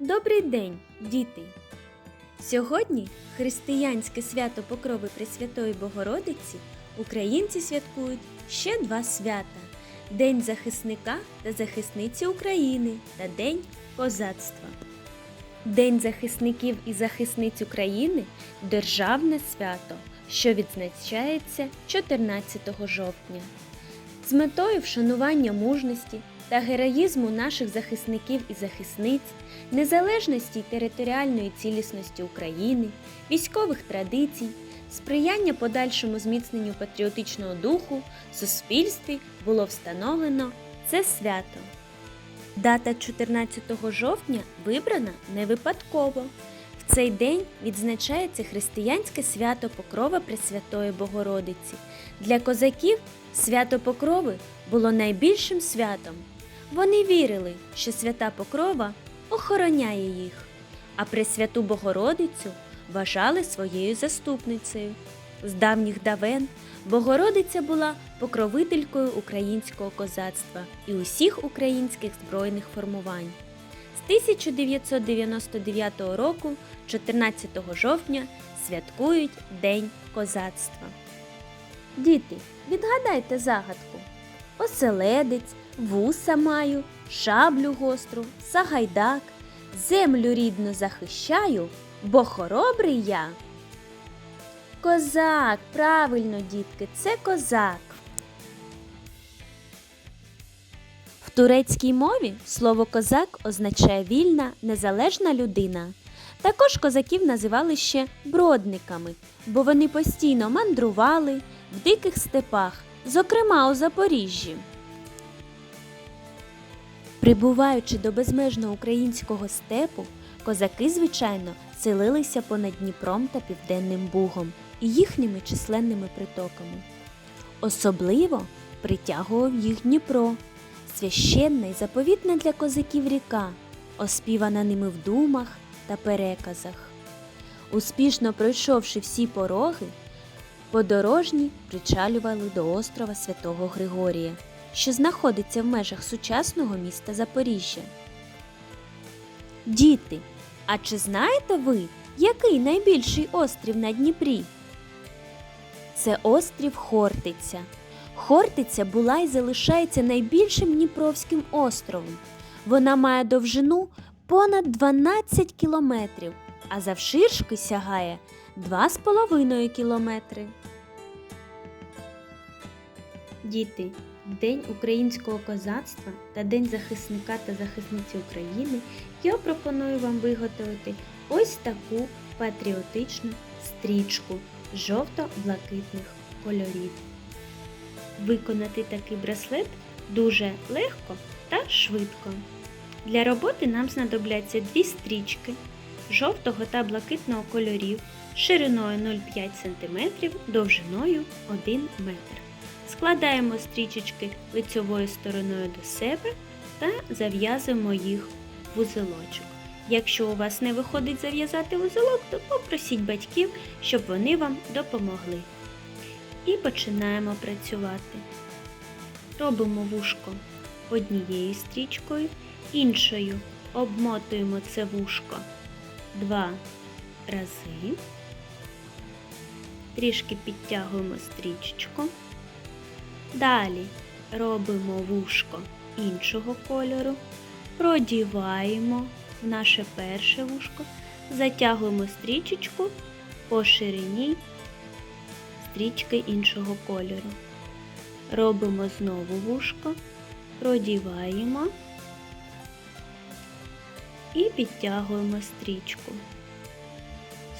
Добрий день, діти! Сьогодні християнське свято Покрови Пресвятої Богородиці українці святкують ще два свята: День захисника та захисниці України та День козацтва. День захисників і захисниць України державне свято, що відзначається 14 жовтня. З метою вшанування мужності та героїзму наших захисників і захисниць, незалежності й територіальної цілісності України, військових традицій, сприяння подальшому зміцненню патріотичного духу суспільстві було встановлено це свято. Дата 14 жовтня вибрана не випадково. В цей день відзначається християнське свято Покрова Пресвятої Богородиці. Для козаків свято Покрови було найбільшим святом. Вони вірили, що свята Покрова охороняє їх, а Пресвяту Богородицю вважали своєю заступницею. З давніх давен Богородиця була покровителькою українського козацтва і усіх українських збройних формувань. З 1999 року, 14 жовтня, святкують День козацтва. Діти, відгадайте загадку. Оселедець, вуса маю, шаблю гостру, сагайдак, землю рідну захищаю, бо хоробрий я. Козак, правильно, дітки, це козак. В турецькій мові слово козак означає вільна, незалежна людина. Також козаків називали ще бродниками, бо вони постійно мандрували в диких степах, зокрема у Запоріжжі. Прибуваючи до безмежного українського степу, козаки, звичайно, селилися понад Дніпром та Південним Бугом і їхніми численними притоками. Особливо притягував їх Дніпро, священна й заповітна для козаків ріка, оспівана ними в думах та переказах. Успішно пройшовши всі пороги, подорожні причалювали до острова Святого Григорія, що знаходиться в межах сучасного міста Запоріжжя. Діти, а чи знаєте ви, який найбільший острів на Дніпрі? Це острів Хортиця. Хортиця була і залишається найбільшим Дніпровським островом. Вона має довжину понад 12 кілометрів, а завширшки сягає 2,5 кілометри. Діти, День українського козацтва та День захисника та захисниці України я пропоную вам виготовити ось таку патріотичну стрічку жовто-блакитних кольорів. Виконати такий браслет дуже легко та швидко. Для роботи нам знадобляться дві стрічки жовтого та блакитного кольорів шириною 0,5 см, довжиною 1 метр. Складаємо стрічечки лицьовою стороною до себе та зав'язуємо їх в узелочок. Якщо у вас не виходить зав'язати узелок, то попросіть батьків, щоб вони вам допомогли. І починаємо працювати. Робимо вушко однією стрічкою, іншою обмотуємо це вушко два рази, трішки підтягуємо стрічечку. Далі робимо вушко іншого кольору, продіваємо в наше перше вушко, затягуємо стрічечку по ширині стрічки іншого кольору. Робимо знову вушко, продіваємо і підтягуємо стрічку.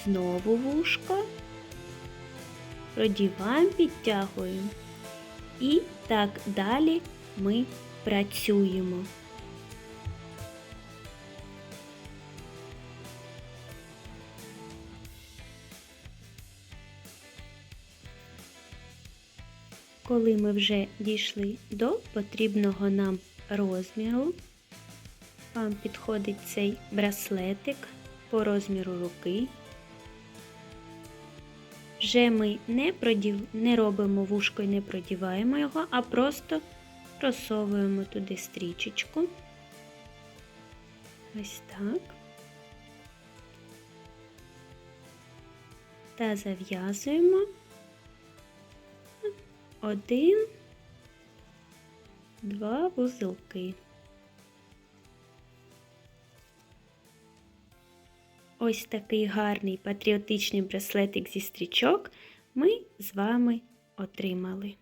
Знову вушко, продіваємо, підтягуємо. І так далі ми працюємо. Коли ми вже дійшли до потрібного нам розміру, вам підходить цей браслетик по розміру руки. Вже ми не продів, не робимо вушко і не продіваємо його, а просто просовуємо туди стрічечку. Ось так. Та зав'язуємо один, два вузелки. Ось такий гарний патріотичний браслетик зі стрічок ми з вами отримали.